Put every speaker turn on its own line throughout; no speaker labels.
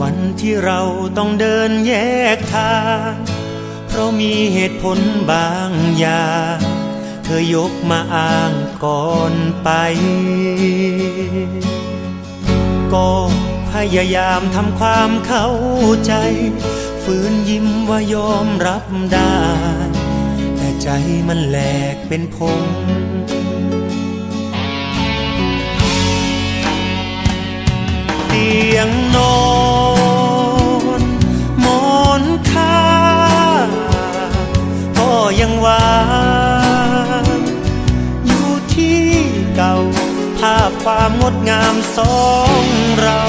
วันที่เราต้องเดินแยกทางเพราะมีเหตุผลบางอย่างเธอยกมาอ้างก่อนไป ก็พยายามทำความเข้าใจ ฝืนยิ้มว่ายอมรับได้ แต่ใจมันแหลกเป็นพงเตียงนอน ยังหวางอยู่ที่เก่า ภาพความงดงามสองเรา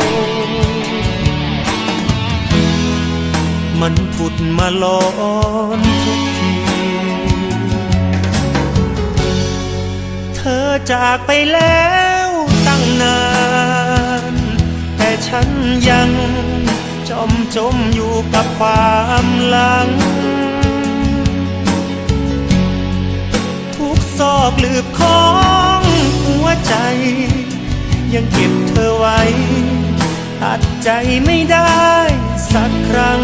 มันผุดมาลอนทุกที เธอจากไปแล้วตั้งนาน แต่ฉันยังจมจมอยู่กับความหลัง ซอกหลืบของหัวใจ ยังเก็บเธอไว้ ตัดใจไม่ได้สักครั้ง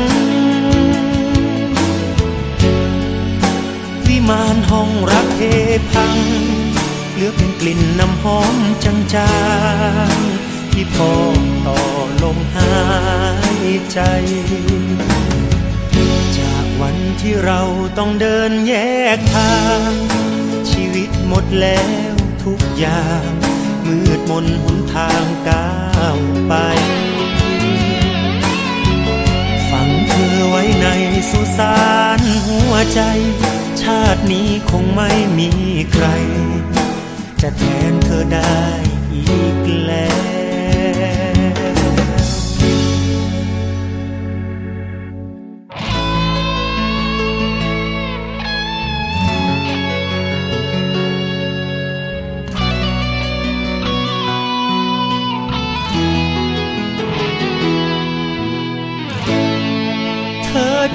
วิมานห้องรักเทพัง เหลือเป็นกลิ่นน้ำหอมจางๆที่พอต่อลมหายใจจากวันที่เราต้องเดินแยกทาง หมดแล้วทุกอย่าง มืดมนหนทางก้าวไป ฝังเธอไว้ในสุสานหัวใจ ชาตินี้คงไม่มีใคร จะแทนเธอได้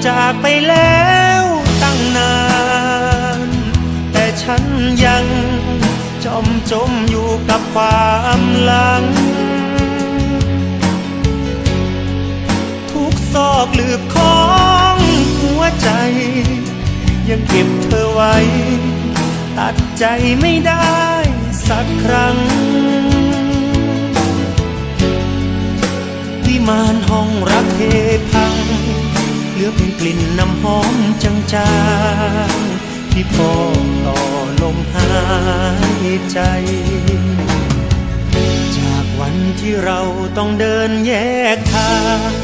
จากไปแล้วตั้งนาน แต่ฉันยังจมจมอยู่กับความหลัง ทุกซอกหลืบของหัวใจ ยังเก็บเธอไว้ ตัดใจไม่ได้สักครั้ง วิมานห้องรักเทพ ลือเป็นกลิ่นน้ำหอมจางๆที่พอต่อลมหายใจ จากวันที่เราต้องเดินแยกทาง